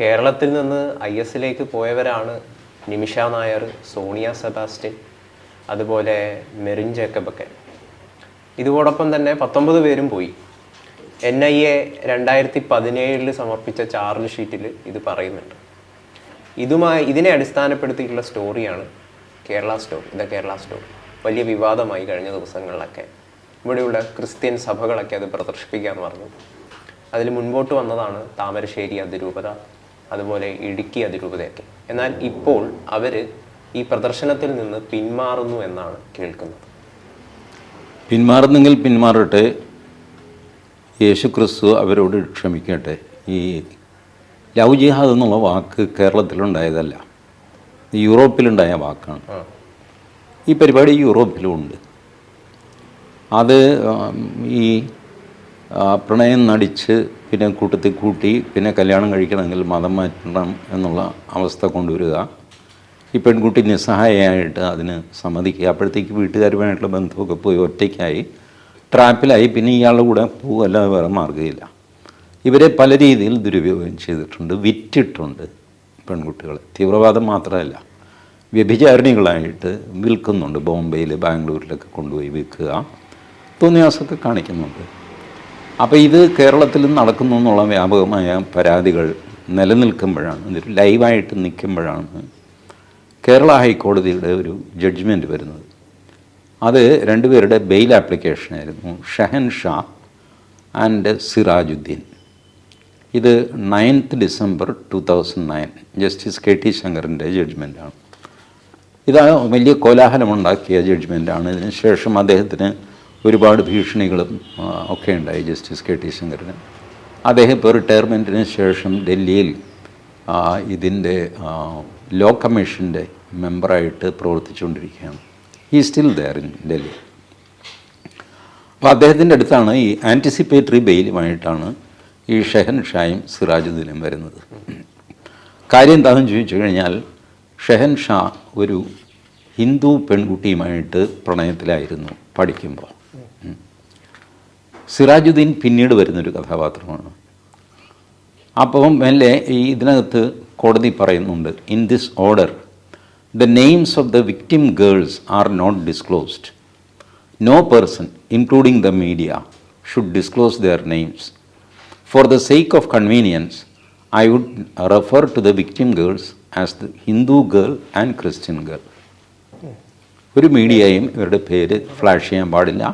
കേരളത്തിൽ നിന്ന് ഐ എസിലേക്ക് പോയവരാണ് നിമിഷ നായർ സോണിയ സെബാസ്റ്റ്യൻ അതുപോലെ മെറിൻ ജേക്കബൊക്കെ ഇതോടൊപ്പം തന്നെ പത്തൊമ്പത് പേരും പോയി. എൻ ഐ എ രണ്ടായിരത്തി പതിനേഴിൽ സമർപ്പിച്ച ചാർജ് ഷീറ്റിൽ ഇത് പറയുന്നുണ്ട്. ഇതുമായി ഇതിനെ അടിസ്ഥാനപ്പെടുത്തിയിട്ടുള്ള സ്റ്റോറിയാണ് കേരള സ്റ്റോറി ഇതാ കേരള സ്റ്റോറി. വലിയ വിവാദമായി കഴിഞ്ഞ ദിവസങ്ങളിലൊക്കെ. ഇവിടെയുള്ള ക്രിസ്ത്യൻ സഭകളൊക്കെ അത് പ്രദർശിപ്പിക്കാമെന്ന് പറഞ്ഞു. അതിൽ മുൻപോട്ട് വന്നതാണ് താമരശ്ശേരി അതിരൂപത. അതുപോലെ ഇടുക്കി അതിരൂപതയൊക്കെ. എന്നാൽ ഇപ്പോൾ അവർ ഈ പ്രദർശനത്തിൽ നിന്ന് പിന്മാറുന്നു എന്നാണ് കേൾക്കുന്നത്. പിന്മാറുന്നെങ്കിൽ പിന്മാറട്ടെ. യേശു ക്രിസ്തു അവരോട് ക്ഷമിക്കട്ടെ. ഈ ലവ് ജിഹാദ് എന്നുള്ള വാക്ക് കേരളത്തിലുണ്ടായതല്ല. യൂറോപ്പിലുണ്ടായ വാക്കാണ്. ഈ പരിപാടി യൂറോപ്പിലും ഉണ്ട്. അത് ഈ പ്രണയം നടിച്ച് പിന്നെ കൂട്ടത്തിൽ കൂട്ടി പിന്നെ കല്യാണം കഴിക്കണമെങ്കിൽ മതം മാറ്റണം എന്നുള്ള അവസ്ഥ കൊണ്ടുവരിക. ഈ പെൺകുട്ടി നിസ്സഹായമായിട്ട് അതിന് സമ്മതിക്കുക. അപ്പോഴത്തേക്ക് വീട്ടുകാരുമായിട്ടുള്ള ബന്ധമൊക്കെ പോയി ഒറ്റയ്ക്കായി. ട്രാപ്പിലായി പിന്നെ ഇയാളുടെ കൂടെ പോകല്ലാതെ വേറെ മാർഗമില്ല. ഇവരെ പല രീതിയിൽ ദുരുപയോഗം ചെയ്തിട്ടുണ്ട് വിറ്റിട്ടുണ്ട് പെൺകുട്ടികളെ. തീവ്രവാദം മാത്രമല്ല വ്യഭിചാരിണികളായിട്ട് വിൽക്കുന്നുണ്ട്. ബോംബെയിൽ ബാംഗ്ലൂരിലൊക്കെ കൊണ്ടുപോയി വിൽക്കുക. തോന്നിയാസൊക്കെ കാണിക്കുന്നുണ്ട്. അപ്പോൾ ഇത് കേരളത്തിൽ നടക്കുന്നു എന്നുള്ള വ്യാപകമായ പരാതികൾ നിലനിൽക്കുമ്പോഴാണ് ഇതൊരു ലൈവായിട്ട് നിൽക്കുമ്പോഴാണ് കേരള ഹൈക്കോടതിയുടെ ഒരു ജഡ്ജ്മെന്റ് വരുന്നത്. അത് രണ്ടുപേരുടെ ബെയിൽ ആപ്ലിക്കേഷനായിരുന്നു ഷഹൻ ഷാ ആൻഡ് സിറാജുദ്ദീൻ. ഇത് ninth December two thousand nine justice K T ശങ്കറിന്റെ ജഡ്ജ്മെന്റാണ് ഇത് വലിയ കോലാഹലമുണ്ടാക്കിയ ജഡ്ജ്മെന്റാണ് ഇതിന് ശേഷം അദ്ദേഹത്തിന് ഒരുപാട് ഭീഷണികളും ഒക്കെ ഉണ്ടായി ജസ്റ്റിസ് കെ ടി ശങ്കറിന് അദ്ദേഹം ഇപ്പോൾ റിട്ടയർമെന്റിന് ശേഷം ഡൽഹിയിൽ ഇതിന്റെ ലോ കമ്മീഷന്റെ മെമ്പറായിട്ട് പ്രവർത്തിച്ചുകൊണ്ടിരിക്കുകയാണ്. ഈ സ്റ്റിൽ ദയർ ഇൻ ഡൽഹി അപ്പോൾ അദ്ദേഹത്തിന്റെ അടുത്താണ് ഈ ആന്റിസിപ്പേറ്ററി ബെയിലുമായിട്ടാണ് ഈ ഷെഹൻ ഷായും സിറാജുദ്ദീനും വരുന്നത്. കാര്യം എന്താണെന്ന് ചോദിച്ചു കഴിഞ്ഞാൽ ഷെഹൻ ഷാ ഒരു ഹിന്ദു പെൺകുട്ടിയുമായിട്ട് പ്രണയത്തിലായിരുന്നു പഠിക്കുമ്പോൾ. സിറാജുദ്ദീൻ പിന്നീട് വരുന്നൊരു കഥാപാത്രമാണ്. അപ്പം മെല്ലെ ഈ ഇതിനകത്ത് കോടതി പറയുന്നുണ്ട് in this order the names of the victim girls are not disclosed no person including the media should disclose their names for the sake of convenience I would refer to the victim girls as the Hindu girl and Christian girl ഒരു മീഡിയയും ഇവരുടെ പേര് flash ചെയ്യാൻ പാടില്ല.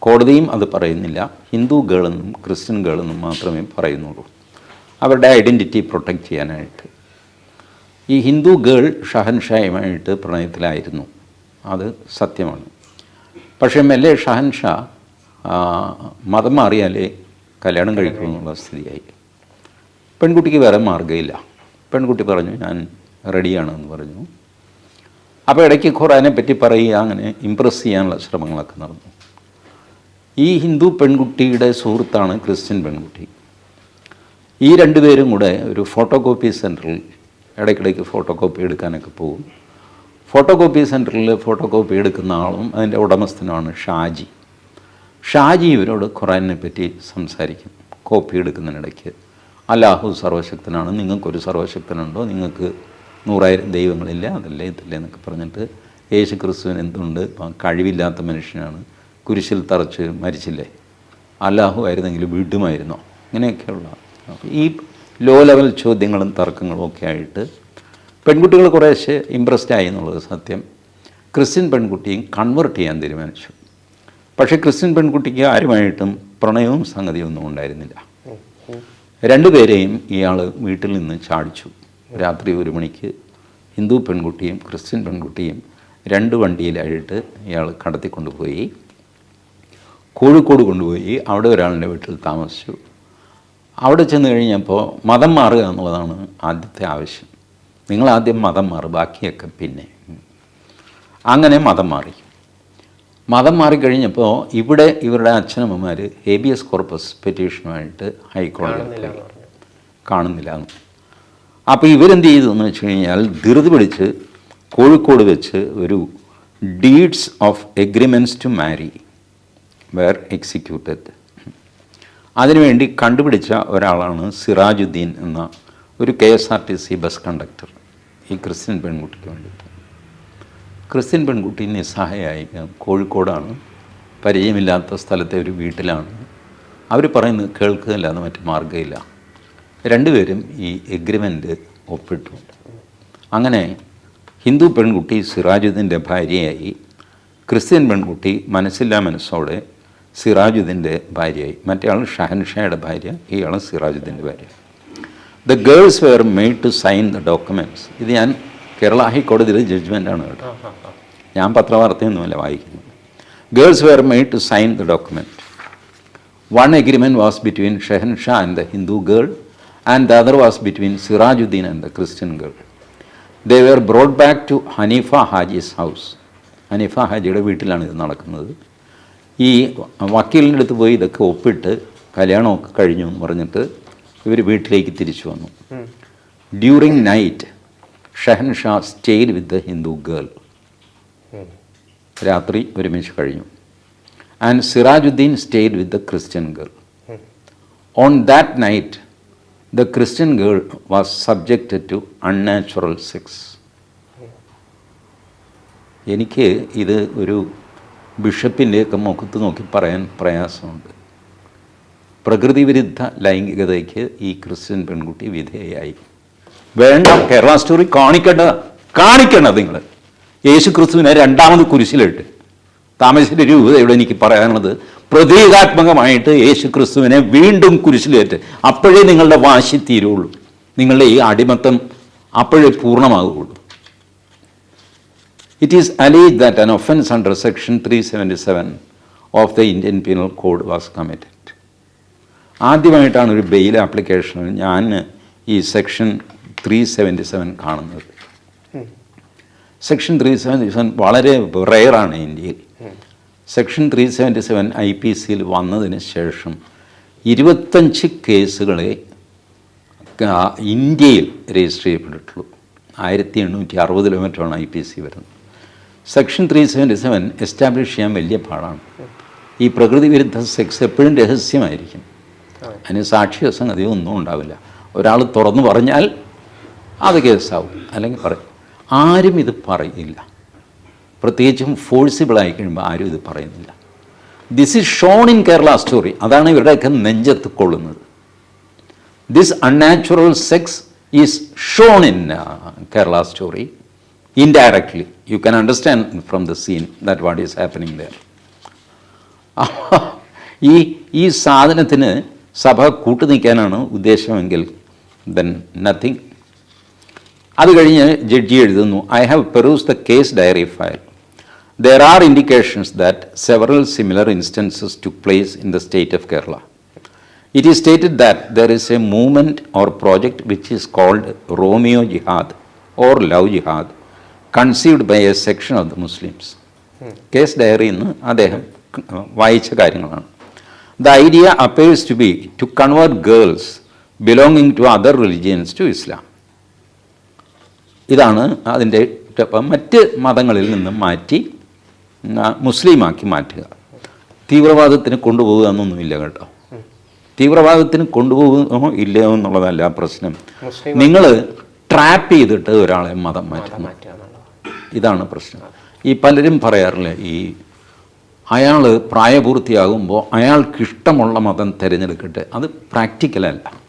കോടതിയും അത് പറയുന്നില്ല. Hindu ഗേളെന്നും Christian ഗേളെന്നും മാത്രമേ പറയുന്നുള്ളൂ. അവരുടെ ഐഡന്റിറ്റി പ്രൊട്ടക്റ്റ് ചെയ്യാനായിട്ട്. ഈ ഹിന്ദു ഗേൾ ഷഹൻഷായുമായിട്ട് പ്രണയത്തിലായിരുന്നു. അത് സത്യമാണ്. പക്ഷേ മെല്ലെ ഷഹൻഷാ മതം മാറിയാലേ കല്യാണം കഴിക്കുമെന്നുള്ള സ്ഥിതിയായി. പെൺകുട്ടിക്ക് വേറെ മാർഗമില്ല. പെൺകുട്ടി പറഞ്ഞു ഞാൻ റെഡിയാണെന്ന് പറഞ്ഞു. അപ്പോൾ ഇടയ്ക്ക് ഖുറാനെ പറ്റി പറയുക അങ്ങനെ ഇമ്പ്രസ് ചെയ്യാനുള്ള ശ്രമങ്ങളൊക്കെ നടന്നു. ഈ ഹിന്ദു പെൺകുട്ടിയുടെ സുഹൃത്താണ് ക്രിസ്ത്യൻ പെൺകുട്ടി. ഈ രണ്ടുപേരും കൂടെ ഒരു ഫോട്ടോ കോപ്പി സെന്ററിൽ ഇടയ്ക്കിടയ്ക്ക് ഫോട്ടോ കോപ്പി എടുക്കാനൊക്കെ പോകും. ഫോട്ടോ കോപ്പി സെന്ററിൽ ഫോട്ടോ കോപ്പി എടുക്കുന്ന ആളും അതിന്റെ ഉടമസ്ഥനുമാണ് ഷാജി. ഷാജി ഇവരോട് ഖുറാനെ പറ്റി സംസാരിക്കും കോപ്പി എടുക്കുന്നതിനിടയ്ക്ക്. അല്ലാഹു സർവശക്തനാണ് നിങ്ങൾക്കൊരു സർവശക്തനുണ്ടോ? നിങ്ങൾക്ക് നൂറായിരം ദൈവങ്ങളില്ല അതല്ലേ ഇതല്ലേ എന്നൊക്കെ പറഞ്ഞിട്ട് യേശു ക്രിസ്തുവിന് എന്തുണ്ട് കഴിവില്ലാത്ത മനുഷ്യനാണ്. കുരിശിൽ തറച്ച് മരിച്ചില്ലേ? അല്ലാഹു ആയിരുന്നെങ്കിൽ വീട്ടുമായിരുന്നോ? ഇങ്ങനെയൊക്കെയുള്ള ഈ ലോ ലെവൽ ചോദ്യങ്ങളും തർക്കങ്ങളും ഒക്കെ ആയിട്ട് പെൺകുട്ടികൾ കുറേശ്ശെ ഇമ്പ്രസ്ഡ് ആയി എന്നുള്ളത് സത്യം. ക്രിസ്ത്യൻ പെൺകുട്ടിയും കൺവേർട്ട് ചെയ്യാൻ തീരുമാനിച്ചു. പക്ഷേ ക്രിസ്ത്യൻ പെൺകുട്ടിക്ക് ആരുമായിട്ടും പ്രണയവും സംഗതിയും ഒന്നും ഉണ്ടായിരുന്നില്ല. രണ്ടുപേരെയും ഇയാൾ വീട്ടിൽ നിന്ന് ചാടിച്ചു. രാത്രി ഒരു മണിക്ക് ഹിന്ദു പെൺകുട്ടിയും ക്രിസ്ത്യൻ പെൺകുട്ടിയും രണ്ട് വണ്ടിയിലായിട്ട് ഇയാൾ കടത്തിക്കൊണ്ടുപോയി. കോഴിക്കോട് കൊണ്ടുപോയി അവിടെ ഒരാളുടെ വീട്ടിൽ താമസിച്ചു. അവിടെ ചെന്ന് കഴിഞ്ഞപ്പോൾ മതം മാറുക എന്നുള്ളതാണ് ആദ്യത്തെ ആവശ്യം. നിങ്ങൾ ആദ്യം മതം മാറും ബാക്കിയൊക്കെ പിന്നെ. അങ്ങനെ മതം മാറി. മതം മാറിക്കഴിഞ്ഞപ്പോൾ ഇവിടെ ഇവരുടെ അച്ഛനമ്മമാർ ഹേബിയസ് കോർപ്പസ് പെറ്റീഷനുമായിട്ട് ഹൈക്കോടതി കാണുന്നില്ല എന്ന് അപ്പോൾ ഇവരെന്ത് ചെയ്തു എന്ന് വെച്ച് കഴിഞ്ഞാൽ ധൃതി പിടിച്ച് കോഴിക്കോട് വെച്ച് ഒരു deeds of agreements to marry were executed അതിനുവേണ്ടി കണ്ടുപിടിച്ച ഒരാളാണ് സിറാജുദ്ദീൻ എന്ന ഒരു K S R T C bus conductor ഈ ക്രിസ്ത്യൻ പെൺകുട്ടിക്ക് വേണ്ടിയിട്ട്. ക്രിസ്ത്യൻ പെൺകുട്ടി നിസ്സഹായായി. കോഴിക്കോടാണ്. പരിചയമില്ലാത്ത സ്ഥലത്തെ ഒരു വീട്ടിലാണ്. അവർ പറയുന്നത് കേൾക്കുകയല്ലാതെ മറ്റു മാർഗമില്ല. രണ്ടുപേരും ഈ എഗ്രിമെന്റ് ഒപ്പിട്ടു. അങ്ങനെ ഹിന്ദു പെൺകുട്ടി സിറാജുദ്ദീന്റെ ഭാര്യയായി ക്രിസ്ത്യൻ പെൺകുട്ടി മനസ്സില്ലാ മനസ്സോടെ സിറാജുദ്ദീന്റെ ഭാര്യയായി. മറ്റേ ആൾ ഷഹൻഷായുടെ ഭാര്യ ഇയാൾ സിറാജുദ്ദീന്റെ ഭാര്യ. The girls were made to sign the documents ഇത് ഞാൻ കേരള ഹൈക്കോടതിയിലെ ജഡ്ജ്മെന്റാണ് കേട്ടോ. ഞാൻ പത്രവാർത്തയൊന്നുമല്ല വായിക്കുന്നത്. Girls were made to sign the document one agreement was between Shehan Shah and the Hindu girl and the other was between Sirajuddin and the Christian girl they were brought back to Haneefa Haji's house Haneefa ഹാജിയുടെ വീട്ടിലാണ് ഇത് നടക്കുന്നത്. ഈ വക്കീലിന്റെ അടുത്ത് പോയി ഇതൊക്കെ ഒപ്പിട്ട് കല്യാണമൊക്കെ കഴിഞ്ഞു എന്ന് പറഞ്ഞിട്ട് ഇവർ വീട്ടിലേക്ക് തിരിച്ചു വന്നു. During night Shahanshah stayed with the Hindu girl രാത്രി ഒരുമിച്ച് കഴിഞ്ഞു. And Sirajuddin stayed with the Christian girl on that night the Christian girl was subjected to unnatural sex എനിക്ക് ഇത് ഒരു ബിഷപ്പിന്റെയൊക്കെ മുഖത്ത് നോക്കി പറയാൻ പ്രയാസമുണ്ട്. പ്രകൃതി വിരുദ്ധ ലൈംഗികതയ്ക്ക് ഈ ക്രിസ്ത്യൻ പെൺകുട്ടി വിധേയായി. വേണ്ട കേരള സ്റ്റോറി കാണിക്കേണ്ട കാണിക്കണം നിങ്ങൾ. യേശു ക്രിസ്തുവിനെ രണ്ടാമത് കുരിശിലിട്ട്. രൂപത ഇവിടെ എനിക്ക് പറയാനുള്ളത് പ്രതീകാത്മകമായിട്ട് യേശു ക്രിസ്തുവിനെ വീണ്ടും കുരിശിലേറ്റ്. അപ്പോഴേ നിങ്ങളുടെ വാശി തീരുള്ളൂ. നിങ്ങളുടെ ഈ അടിമത്തം അപ്പോഴേ പൂർണമാകുകയുള്ളൂ It is alleged that an offence under section 377 of the Indian penal code was committed ആദ്യമായിട്ടാണ് ഒരു ബെയിൽ ആപ്ലിക്കേഷൻ ഞാൻ ഈ സെക്ഷൻ ത്രീ സെവന്റി സെവൻ കാണുന്നത്. സെക്ഷൻ ത്രീ സെവന്റി സെവൻ വളരെ റെയറാണ് ഇന്ത്യയിൽ. Section three seventy seven I P സിയിൽ വന്നതിന് ശേഷം ഇരുപത്തഞ്ച് കേസുകളെ ഇന്ത്യയിൽ രജിസ്റ്റർ ചെയ്യപ്പെട്ടിട്ടുള്ളൂ. ആയിരത്തി എണ്ണൂറ്റി അറുപതിലോ മറ്റാണ് ഐ പി സി വരുന്നത്. Section three seventy seven establish ചെയ്യാൻ വലിയ പാടാണ്. ഈ പ്രകൃതി വിരുദ്ധ സെക്സ് എപ്പോഴും രഹസ്യമായിരിക്കും. അതിന് സാക്ഷിയോ സംഗതിയോ ഒന്നും ഉണ്ടാവില്ല. ഒരാൾ തുറന്നു പറഞ്ഞാൽ അത് കേസാവും. അല്ലെങ്കിൽ പറയും ആരും ഇത് പറയില്ല. പ്രത്യേകിച്ചും ഫോഴ്സിബിളായി കഴിയുമ്പോൾ ആരും ഇത് പറയുന്നില്ല. This is shown in Kerala Story അതാണ് ഇവരുടെയൊക്കെ നെഞ്ചത്ത് കൊള്ളുന്നത്. This unnatural sex is shown in Kerala Story indirectly. You can understand from the scene that what is happening there. ഈ ഈ സാധനത്തിന് സഭ കൂട്ടുനിൽക്കാനാണ് ഉദ്ദേശമെങ്കിൽ ദെൻ നത്തിങ് അത് കഴിഞ്ഞ് ജഡ്ജി എഴുതുന്നു I have peruse the case diary file there are indications that several similar instances took place in the state of Kerala It is stated that there is a movement or project which is called Romeo Jihad or Love Jihad, conceived by a section of the Muslims case ഡയറിയിൽ നിന്ന് അദ്ദേഹം വായിച്ച കാര്യങ്ങളാണ്. The idea appears to be to convert girls belonging to other religions to Islam ഇതാണ് അതിന്റെ മറ്റ് മതങ്ങളിൽ നിന്ന് മാറ്റി മുസ്ലിമാക്കി മാറ്റുക. തീവ്രവാദത്തിന് കൊണ്ടുപോകുക എന്നൊന്നുമില്ല കേട്ടോ. തീവ്രവാദത്തിന് കൊണ്ടുപോകുമോ ഇല്ലയോ എന്നുള്ളതല്ല പ്രശ്നം. നിങ്ങൾ ട്രാപ്പ് ചെയ്തിട്ട് ഒരാളെ മതം മാറ്റുന്നു ഇതാണ് പ്രശ്നം. ഈ പലരും പറയാറില്ല ഈ അയാൾ പ്രായപൂർത്തിയാകുമ്പോൾ അയാൾക്ക് ഇഷ്ടമുള്ള മതം തിരഞ്ഞെടുക്കട്ടെ. അത് പ്രാക്ടിക്കലല്ല.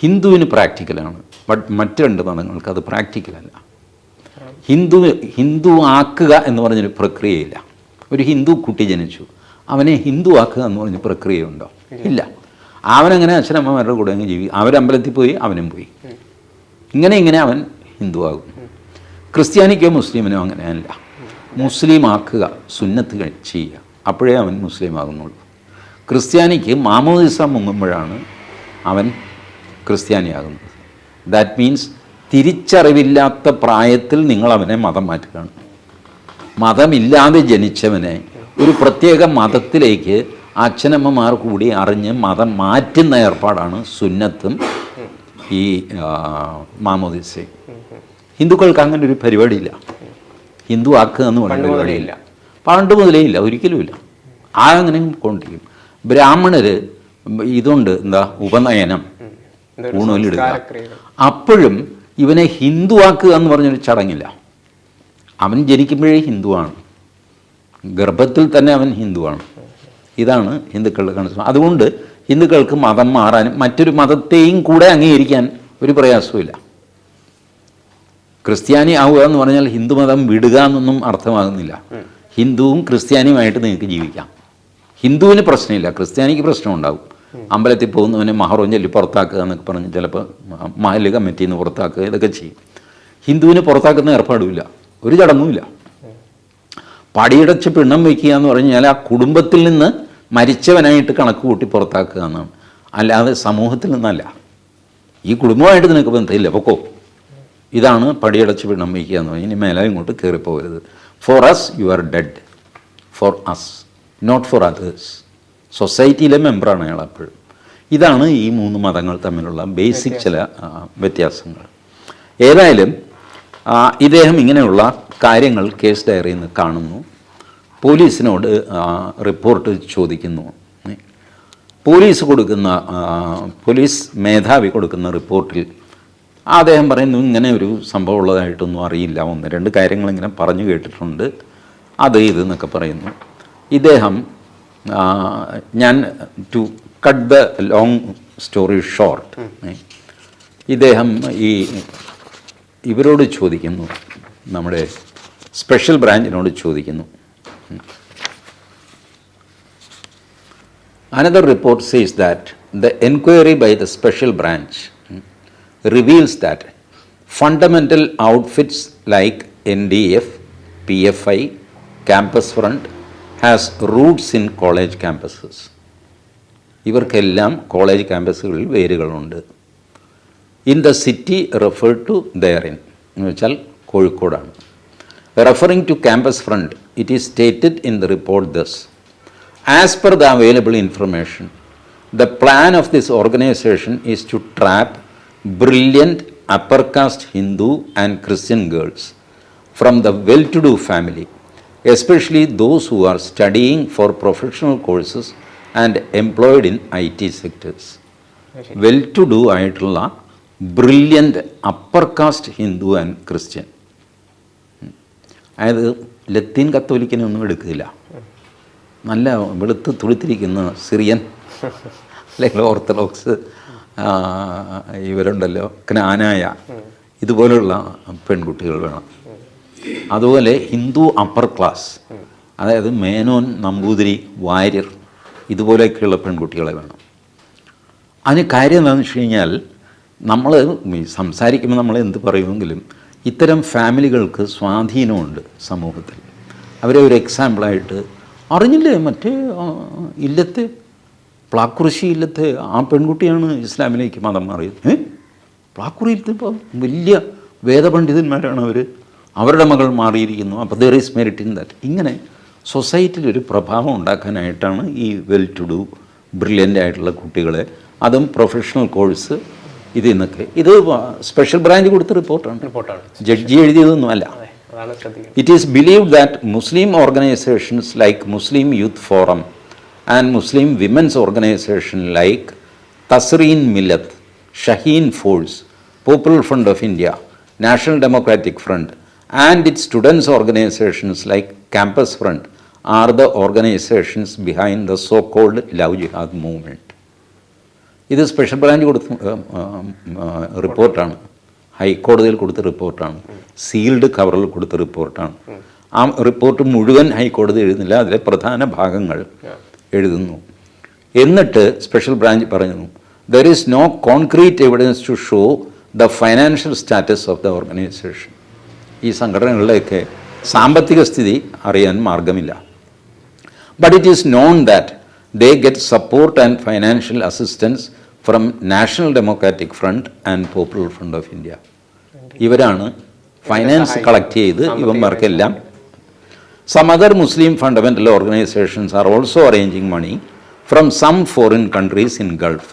ഹിന്ദുവിന് പ്രാക്ടിക്കലാണ് ബട്ട് മറ്റ് രണ്ട് മതങ്ങൾക്ക് അത് പ്രാക്ടിക്കലല്ല ഹിന്ദു ഹിന്ദു ആക്കുക എന്ന് പറഞ്ഞൊരു പ്രക്രിയയില്ല. ഒരു ഹിന്ദു കുട്ടി ജനിച്ചു. അവനെ ഹിന്ദു ആക്കുക എന്ന് പറഞ്ഞ പ്രക്രിയയുണ്ടോ? ഇല്ല. അവനങ്ങനെ അച്ഛനമ്മമാരുടെ കൂടെ അങ്ങ് ജീവി അവരമ്പലത്തിൽ പോയി അവനും പോയി. ഇങ്ങനെ ഇങ്ങനെ അവൻ ഹിന്ദു ആകും ക്രിസ്ത്യാനിക്കോ മുസ്ലിമിനോ അങ്ങനെയല്ല. മുസ്ലിം ആക്കുക സുന്നത്ത് ചെയ്യുക. അപ്പോഴേ അവൻ മുസ്ലിം ആകുന്നുള്ളൂ ക്രിസ്ത്യാനിക്ക് മാമോദിസ മുങ്ങുമ്പോഴാണ് അവൻ ക്രിസ്ത്യാനിയാകുന്നത്. ദാറ്റ് മീൻസ് തിരിച്ചറിവില്ലാത്ത പ്രായത്തിൽ നിങ്ങൾ അവനെ മതം മാറ്റുകയാണ്. മതമില്ലാതെ ജനിച്ചവനെ ഒരു പ്രത്യേക മതത്തിലേക്ക് അച്ഛനമ്മമാർ കൂടി അറിഞ്ഞ് മതം മാറ്റുന്ന ഏർപ്പാടാണ് സുന്നത്തും ഈ മാമോദിസയും. ഹിന്ദുക്കൾക്ക് അങ്ങനെ ഒരു പരിപാടിയില്ല. ഹിന്ദു ആക്കുക എന്ന് പറഞ്ഞ പരിപാടിയില്ല. പണ്ട് മുതലേ ഇല്ല ഒരിക്കലുമില്ല ആ അങ്ങനെ കൊണ്ടിരിക്കും ബ്രാഹ്മണർ ഇതുണ്ട് എന്താ ഉപനയനം ഇതൊരു ഊണുവലിടുക അപ്പോഴും ഇവനെ ഹിന്ദു ആക്കുക എന്ന് പറഞ്ഞൊരു ചടങ്ങില്ല. അവൻ ജനിക്കുമ്പോഴേ ഹിന്ദുവാണ്. ഗർഭത്തിൽ തന്നെ അവൻ ഹിന്ദുവാണ്. ഇതാണ് ഹിന്ദുക്കളുടെ കൺസെപ്റ്റ് അതുകൊണ്ട് ഹിന്ദുക്കൾക്ക് മതം മാറാനും മറ്റൊരു മതത്തെയും കൂടെ അംഗീകരിക്കാൻ ഒരു പ്രയാസവുമില്ല. ക്രിസ്ത്യാനി ആവുക എന്ന് പറഞ്ഞാൽ ഹിന്ദുമതം വിടുക എന്നൊന്നും അർത്ഥമാകുന്നില്ല. ഹിന്ദുവും ക്രിസ്ത്യാനിയുമായിട്ട് നിങ്ങൾക്ക് ജീവിക്കാം. ഹിന്ദുവിന് പ്രശ്നമില്ല. ക്രിസ്ത്യാനിക്ക് പ്രശ്നമുണ്ടാകും. അമ്പലത്തിൽ പോകുന്നവനെ മഹറോൻ ചൊല്ലി പുറത്താക്കുക എന്നൊക്കെ പറഞ്ഞ് ചിലപ്പോൾ മഹൽ കമ്മിറ്റിയിൽ നിന്ന് പുറത്താക്കുക ഇതൊക്കെ ചെയ്യും. ഹിന്ദുവിന് പുറത്താക്കുന്ന ഏർപ്പാടുമില്ല. ഒരു ചടങ്ങുമില്ല. പടിയടച്ച് പിണ്ണം വയ്ക്കുക എന്ന് പറഞ്ഞാൽ ആ കുടുംബത്തിൽ നിന്ന് മരിച്ചവനായിട്ട് കണക്ക് കൂട്ടി പുറത്താക്കുക എന്നാണ്. അല്ലാതെ സമൂഹത്തിൽ നിന്നല്ല. ഈ കുടുംബമായിട്ട് നിനക്ക് ബന്ധമില്ല. പൊക്കോ? ഇതാണ് പടിയടച്ച് പിണ്ണം വയ്ക്കുക എന്ന് പറഞ്ഞാൽ ഇനി മേലെ ഇങ്ങോട്ട് കയറിപ്പോകരുത്. For us you are dead for us not for others സൊസൈറ്റിയിലെ മെമ്പറാണ് അയാൾ അപ്പോഴും. ഇതാണ് ഈ മൂന്ന് മതങ്ങൾ തമ്മിലുള്ള ബേസിക് ചില വ്യത്യാസങ്ങൾ. ഏതായാലും ഇദ്ദേഹം ഇങ്ങനെയുള്ള കാര്യങ്ങൾ കേസ് ഡയറിയിൽ നിന്ന് കാണുന്നു. പോലീസിനോട് റിപ്പോർട്ട് ചോദിക്കുന്നു. പോലീസ് കൊടുക്കുന്ന പോലീസ് മേധാവി കൊടുക്കുന്ന റിപ്പോർട്ടിൽ അദ്ദേഹം പറയുന്നു ഇങ്ങനെ ഒരു സംഭവം ഉള്ളതായിട്ടൊന്നും അറിയില്ല. ഒന്ന് രണ്ട് കാര്യങ്ങൾ ഇങ്ങനെ പറഞ്ഞു കേട്ടിട്ടുണ്ട്. അത് ഇത് എന്നൊക്കെ പറയുന്നു. ഇദ്ദേഹം ഞാൻ to cut the long story short ഇദ്ദേഹം ഈ ഇവരോട് ചോദിക്കുന്നു. നമ്മുടെ സ്പെഷ്യൽ ബ്രാഞ്ചിനോട് ചോദിക്കുന്നു. Another report says that the enquiry by the special hmm, reveals that fundamental outfits like NDF, PFI, Campus Front has roots in college campuses. ഇവർക്കെല്ലാം college ക്യാമ്പസുകളിൽ വേരുകളുണ്ട് in the city refer to therein എന്ന് വെച്ചാൽ കോഴിക്കോടാണ് referring to campus front it is stated in the report thus as per the available information the plan of this organisation is to trap brilliant upper caste Hindu and Christian girls from the well to do family especially those who are studying for professional courses and employed in I T sectors well to do ആയിട്ടുള്ള brilliant upper caste Hindu and Christian അതായത് ലത്തീൻ കത്തോലിക്കനെ ഒന്നും എടുക്കില്ല നല്ല വെളുത്ത് തുളുത്തിരിക്കുന്ന Syrian. അല്ലെങ്കിൽ orthodox. ഇവരുണ്ടല്ലോ. Knanaya ഇതുപോലുള്ള പെൺകുട്ടികൾ വേണം. അതുപോലെ ഹിന്ദു അപ്പർ ക്ലാസ് അതായത് മേനോൻ നമ്പൂതിരി വാര്യർ ഇതുപോലെയൊക്കെയുള്ള പെൺകുട്ടികളെ വേണം. അതിന് കാര്യം എന്താണെന്ന് വെച്ച് കഴിഞ്ഞാൽ നമ്മൾ സംസാരിക്കുമ്പോൾ നമ്മൾ എന്ത് പറയുമെങ്കിലും ഇത്തരം ഫാമിലികൾക്ക് സ്വാധീനമുണ്ട് സമൂഹത്തിൽ. അവരെ ഒരു എക്സാമ്പിളായിട്ട് അറിഞ്ഞില്ലേ? മറ്റേ ഇല്ലത്തെ പ്ലാക്കുറിശി ഇല്ലത്തെ ആ പെൺകുട്ടിയാണ് ഇസ്ലാമിലേക്ക് മതം മാറിയത്. ഏ? പ്ലാക്കുറിയിലത്തെ ഇപ്പോൾ വലിയ വേദപണ്ഡിതന്മാരാണ് അവർ അവരുടെ മകൾ മാറിയിരിക്കുന്നു. അപ്പോൾ there is merit in that ഇങ്ങനെ സൊസൈറ്റിയിൽ ഒരു പ്രഭാവം ഉണ്ടാക്കാനായിട്ടാണ് ഈ വെൽ ടു ഡു ബ്രില്യന്റ് ആയിട്ടുള്ള കുട്ടികളെ അതും പ്രൊഫഷണൽ കോഴ്സ് ഇതിൽ നിന്നൊക്കെ. ഇത് സ്പെഷ്യൽ ബ്രാഞ്ച് കൊടുത്ത റിപ്പോർട്ടാണ് റിപ്പോർട്ടാണ് judge എഴുതിയതൊന്നുമല്ല it is believe that Muslim organisations like Muslim youth like Forum and Muslim women's organization like Tasreen Millat, Shaheen Force, Popular Front of India, National Democratic Front, and its students' organizations like Campus Front are the organizations behind the so-called Love Jihad movement. ഇത് special branch കൊടുത്ത റിപ്പോർട്ടാണ് ഹൈക്കോടതിയിൽ കൊടുത്ത റിപ്പോർട്ടാണ് sealed കവറിൽ കൊടുത്ത റിപ്പോർട്ടാണ് ആ റിപ്പോർട്ട് മുഴുവൻ ഹൈക്കോടതി എഴുതുന്നില്ല അതിലെ പ്രധാന ഭാഗങ്ങൾ എഴുതുന്നു. എന്നിട്ട് സ്പെഷ്യൽ ബ്രാഞ്ച് പറയുന്നു there is no concrete evidence to show the financial status of the organization ഈ സംഘടനകളുടെയൊക്കെ സാമ്പത്തിക സ്ഥിതി അറിയാൻ മാർഗമില്ല but it is known that they get support and financial assistance from National Democratic Front and Popular Front of India ഇവരാണ് finance collect ചെയ്ത് ഇവന്മാർക്കെല്ലാം some other Muslim fundamental organizations are also arranging money from some foreign countries in Gulf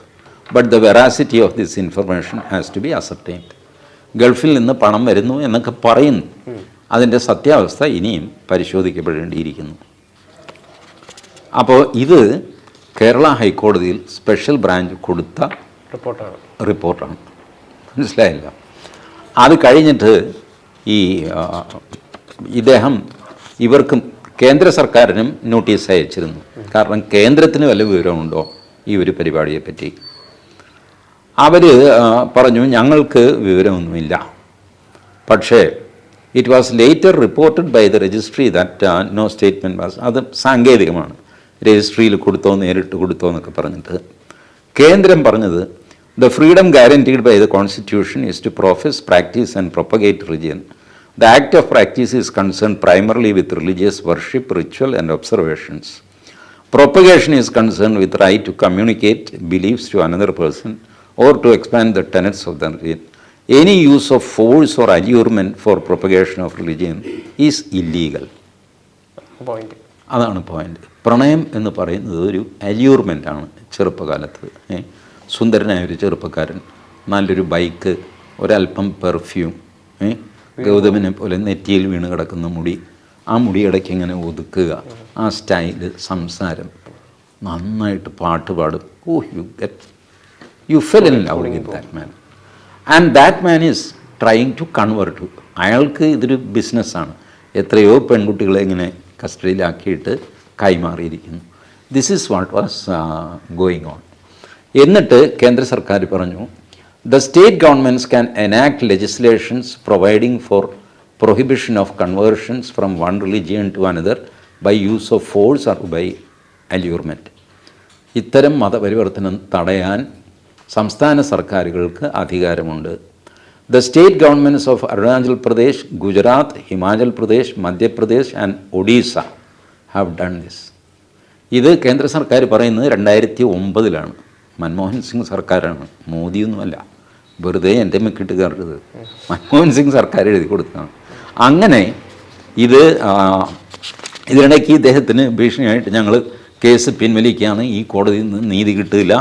but the veracity of this information has to be ascertained ഗൾഫിൽ നിന്ന് പണം വരുന്നു എന്നൊക്കെ പറയുന്നു. അതിന്റെ സത്യാവസ്ഥ ഇനിയും പരിശോധിക്കപ്പെടേണ്ടിയിരിക്കുന്നു. അപ്പോൾ ഇത് കേരള ഹൈക്കോടതിയിൽ സ്പെഷ്യൽ ബ്രാഞ്ച് കൊടുത്ത റിപ്പോർട്ടാണ്. റിപ്പോർട്ടാണ്. മനസ്സിലായില്ല. അത് കഴിഞ്ഞിട്ട് ഈ ഇദ്ദേഹം ഇവർക്കും കേന്ദ്ര സർക്കാരിനും നോട്ടീസ് അയച്ചിരുന്നു. കാരണം കേന്ദ്രത്തിന് വല്ല വിവരമുണ്ടോ ഈ ഒരു പരിപാടിയെപ്പറ്റി? അവർ പറഞ്ഞു ഞങ്ങൾക്ക് വിവരമൊന്നുമില്ല. പക്ഷേ it was later reported by the registry that no statement was അത് സാങ്കേതികമാണ്. രജിസ്ട്രിയിൽ കൊടുത്തോ നേരിട്ട് കൊടുത്തോ എന്നൊക്കെ പറഞ്ഞിട്ട്. കേന്ദ്രം പറഞ്ഞത് the freedom guaranteed by the constitution is to profess practice and propagate religion the act of practice is concerned primarily with religious worship, ritual, and observations. Propagation is concerned with right to communicate beliefs to another person or to expand the tenets of the religion. Any use of force or allurement for propagation of religion is illegal. Point അതാണ് point പ്രണയം എന്ന് പറയുന്നത് ഒരു അല്യൂർമെന്റ് ആണ് ചെറുപ്പകാലത്ത് ഏ? സുന്ദരനായ ഒരു ചെറുപ്പക്കാരൻ നല്ലൊരു ബൈക്ക് ഒരല്പം പെർഫ്യൂം ഏ? ഗൗതമനെ പോലെ നെറ്റിയിൽ വീണ് കിടക്കുന്ന മുടി ആ മുടി ഇടയ്ക്ക് ഇങ്ങനെ ഒതുക്കുക ആ സ്റ്റൈൽ സംസാരം നന്നായിട്ട് പാട്ട് പാടും. ഓ you get you fell in love with that man and that man is trying to convert അയാൾക്ക് ഇതൊരു ബിസിനസ്സാണ് എത്രയോ പെൺകുട്ടികളെ ഇങ്ങനെ കസ്റ്റഡിയിലാക്കിയിട്ട് കൈമാറിയിരിക്കുന്നു. This is what was going on എന്നിട്ട് കേന്ദ്ര സർക്കാർ പറഞ്ഞു the state governments can enact legislations providing for prohibition of conversions from one religion to another by use of force or by allurement ഇത്തരം മതപരിവർത്തനം തടയാൻ സംസ്ഥാന സർക്കാരുകൾക്ക് അധികാരമുണ്ട്. The state governments of Arunachal Pradesh Gujarat Himachal Pradesh Madhya Pradesh and Odisha have done this ഇത് കേന്ദ്ര സർക്കാർ പറയുന്നത് രണ്ടായിരത്തി ഒമ്പതിലാണ്. മൻമോഹൻ സിംഗ് സർക്കാരാണ്. മോദിയൊന്നുമല്ല. വെറുതെ എന്റെ മെക്കിട്ട് മൻമോഹൻ സിംഗ് സർക്കാർ എഴുതി കൊടുത്തതാണ്. അങ്ങനെ ഇത് ഇതിനിടയ്ക്ക് ഇദ്ദേഹത്തിന് ഭീഷണിയായിട്ട് ഞങ്ങൾ കേസ് പിൻവലിക്കുകയാണ്. ഈ കോടതിയിൽ നിന്ന് നീതി കിട്ടില്ല.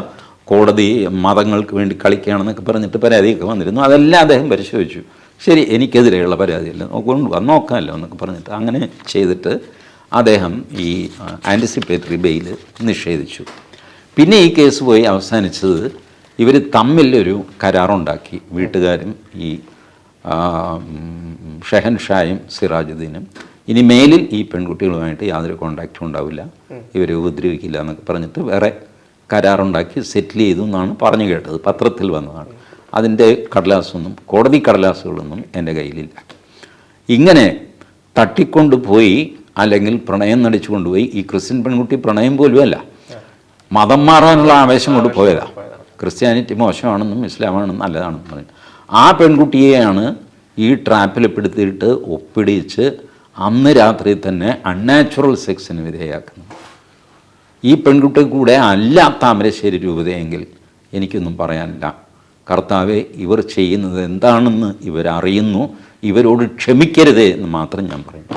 കോടതി മതങ്ങൾക്ക് വേണ്ടി കളിക്കുകയാണെന്നൊക്കെ പറഞ്ഞിട്ട് പരാതിയൊക്കെ വന്നിരുന്നു. അതെല്ലാം അദ്ദേഹം പരിശോധിച്ചു. ശരി എനിക്കെതിരെയുള്ള പരാതിയല്ല? നോക്കൊണ്ട് വന്ന് നോക്കാമല്ലോ എന്നൊക്കെ പറഞ്ഞിട്ട് അങ്ങനെ ചെയ്തിട്ട് അദ്ദേഹം ഈ ആന്റിസിപ്പേറ്ററി ബെയിൽ നിഷേധിച്ചു. പിന്നെ ഈ കേസ് പോയി അവസാനിച്ചത് ഇവർ തമ്മിൽ ഒരു കരാറുണ്ടാക്കി വീട്ടുകാരും ഈ ഷെഹൻഷായും സിറാജുദ്ദീനും. ഇനി മേലിൽ ഈ പെൺകുട്ടികളുമായിട്ട് യാതൊരു കോണ്ടാക്റ്റും ഉണ്ടാവില്ല. ഇവരെ ഉപദ്രവിക്കില്ല എന്നൊക്കെ പറഞ്ഞിട്ട് വേറെ കരാറുണ്ടാക്കി സെറ്റിൽ ചെയ്തു എന്നാണ് പറഞ്ഞു കേട്ടത് പത്രത്തിൽ വന്നതാണ്. അതിന്റെ കടലാസൊന്നും കോടതി കടലാസുകളൊന്നും എന്റെ കയ്യിലില്ല. ഇങ്ങനെ തട്ടിക്കൊണ്ടുപോയി അല്ലെങ്കിൽ പ്രണയം നടിച്ചു കൊണ്ടുപോയി ഈ ക്രിസ്ത്യൻ പെൺകുട്ടി പ്രണയം പോലും അല്ല മതം മാറാനുള്ള ആവേശം കൊണ്ട് പോയതാ. ക്രിസ്ത്യാനിറ്റി മോശമാണെന്നും ഇസ്ലാമാണെന്നും നല്ലതാണെന്നും പറയും ആ പെൺകുട്ടിയെയാണ് ഈ ട്രാപ്പിൽ പെടുത്തിയിട്ട് ഒപ്പിടിച്ച് അന്ന് രാത്രി തന്നെ അൺനാച്ചുറൽ സെക്സിന് വിധേയാക്കുന്നത് ഈ പെൺകുട്ടി കൂടെ അല്ല താമരശ്ശേരി രൂപതയെങ്കിൽ എനിക്കൊന്നും പറയാനില്ല. കർത്താവെ ഇവർ ചെയ്യുന്നത് എന്താണെന്ന് ഇവരറിയുന്നു. ഇവരോട് ക്ഷമിക്കരുത് എന്ന് മാത്രം ഞാൻ പറയുന്നു.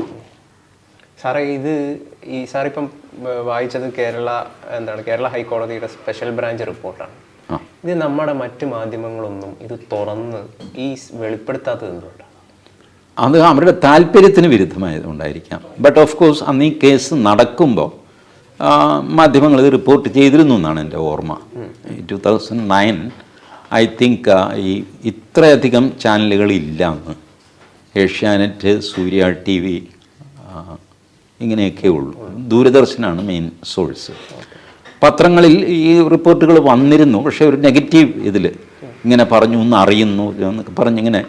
സാറേ ഇത് ഈ സാറിപ്പം വായിച്ചത് കേരള എന്താണ് കേരള ഹൈക്കോടതിയുടെ സ്പെഷ്യൽ ബ്രാഞ്ച് റിപ്പോർട്ടാണ്. ഇത് നമ്മുടെ മറ്റു മാധ്യമങ്ങളൊന്നും ഇത് തുറന്ന് ഈ വെളിപ്പെടുത്താത്തത് എന്തുകൊണ്ടാണ്? അത് അവരുടെ താല്പര്യത്തിന് വിരുദ്ധമായതുകൊണ്ടായിരിക്കാം ബട്ട് ഓഫ് കോഴ്സ് അന്ന് ഈ കേസ് നടക്കുമ്പോൾ മാധ്യമങ്ങൾ ഇത് റിപ്പോർട്ട് ചെയ്തിരുന്നു എന്നാണ് എന്റെ ഓർമ്മ. Two thousand nine I think ഈ ഇത്രയധികം ചാനലുകളില്ല അന്ന്. ഏഷ്യാനെറ്റ് സൂര്യ ടി വി ഇങ്ങനെയൊക്കെ ഉള്ളൂ. ദൂരദർശനാണ് മെയിൻ സോഴ്സ് പത്രങ്ങളിൽ ഈ റിപ്പോർട്ടുകൾ വന്നിരുന്നു പക്ഷേ ഒരു നെഗറ്റീവ് ഇതിൽ ഇങ്ങനെ പറഞ്ഞു എന്ന് അറിയുന്നു എന്നൊക്കെ പറഞ്ഞിങ്ങനെ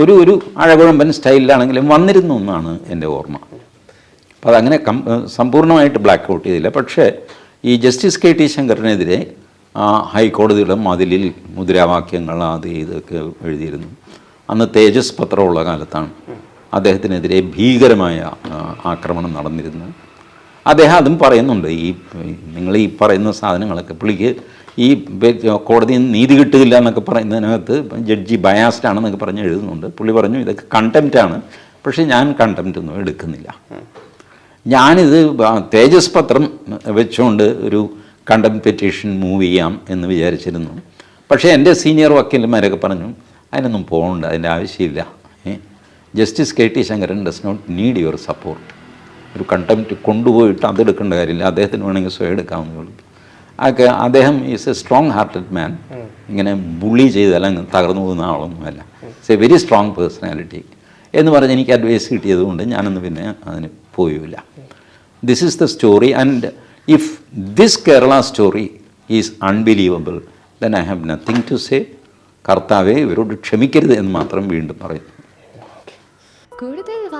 ഒരു ഒരു അഴകുഴമ്പൻ സ്റ്റൈലിലാണെങ്കിലും വന്നിരുന്നു എന്നാണ് എന്റെ ഓർമ്മ. അപ്പോൾ അതങ്ങനെ കം സമ്പൂർണമായിട്ട് ബ്ലാക്ക് ഔട്ട് ചെയ്തില്ല. പക്ഷേ ഈ ജസ്റ്റിസ് കെ ടി ശങ്കറിനെതിരെ ഹൈക്കോടതിയുടെ മതിലിൽ മുദ്രാവാക്യങ്ങൾ അത് ഇതൊക്കെ എഴുതിയിരുന്നു. അന്ന് തേജസ് പത്രമുള്ള കാലത്താണ് അദ്ദേഹത്തിനെതിരെ ഭീകരമായ ആക്രമണം നടന്നിരുന്നു അദ്ദേഹം അതും പറയുന്നുണ്ട്. ഈ നിങ്ങൾ ഈ പറയുന്ന സാധനങ്ങളൊക്കെ പുള്ളിക്ക് ഈ കോടതി നീതി കിട്ടുകയില്ല എന്നൊക്കെ പറയുന്നതിനകത്ത് ജഡ്ജി ബയാസ്ഡ് ആണെന്നൊക്കെ പറഞ്ഞ് എഴുതുന്നുണ്ട്. പുള്ളി പറഞ്ഞു ഇതൊക്കെ കണ്ടംപ്റ്റ് ആണ്. പക്ഷേ ഞാൻ കണ്ടംപ്റ്റ് ഒന്നും എടുക്കുന്നില്ല. ഞാനിത് തേജസ് പത്രം വെച്ചുകൊണ്ട് ഒരു കണ്ടംപ്റ്റ് പെറ്റീഷൻ മൂവ് ചെയ്യാം എന്ന് വിചാരിച്ചിരുന്നു. പക്ഷേ എന്റെ സീനിയർ വക്കീലന്മാരൊക്കെ പറഞ്ഞു അതിനൊന്നും പോകണ്ട അതിന്റെ ആവശ്യമില്ല. Justice K T Sankaran does not need your support ഒരു കണ്ടംപ്റ്റ് കൊണ്ടുപോയിട്ട് അതെടുക്കേണ്ട കാര്യമില്ല. അദ്ദേഹത്തിന് വേണമെങ്കിൽ സ്വയം എടുക്കാവുന്നേ ഉള്ളൂ ഒക്കെ അദ്ദേഹം is a strong hearted man ഇങ്ങനെ ബുള്ളി ചെയ്താലും തകർന്നു പോകുന്ന ആളൊന്നുമല്ല it's a very strong personality എന്ന് പറഞ്ഞ് എനിക്ക് അഡ്വൈസ് കിട്ടിയതുകൊണ്ട് ഞാനൊന്ന് പിന്നെ അതിന് പോയില്ല. This is the story and if this Kerala story is unbelievable then I have nothing to say കർത്താവെ ഇവരോട് ക്ഷമിക്കരുത് എന്ന് മാത്രം വീണ്ടും പറയുന്നു. കൂടുതൽ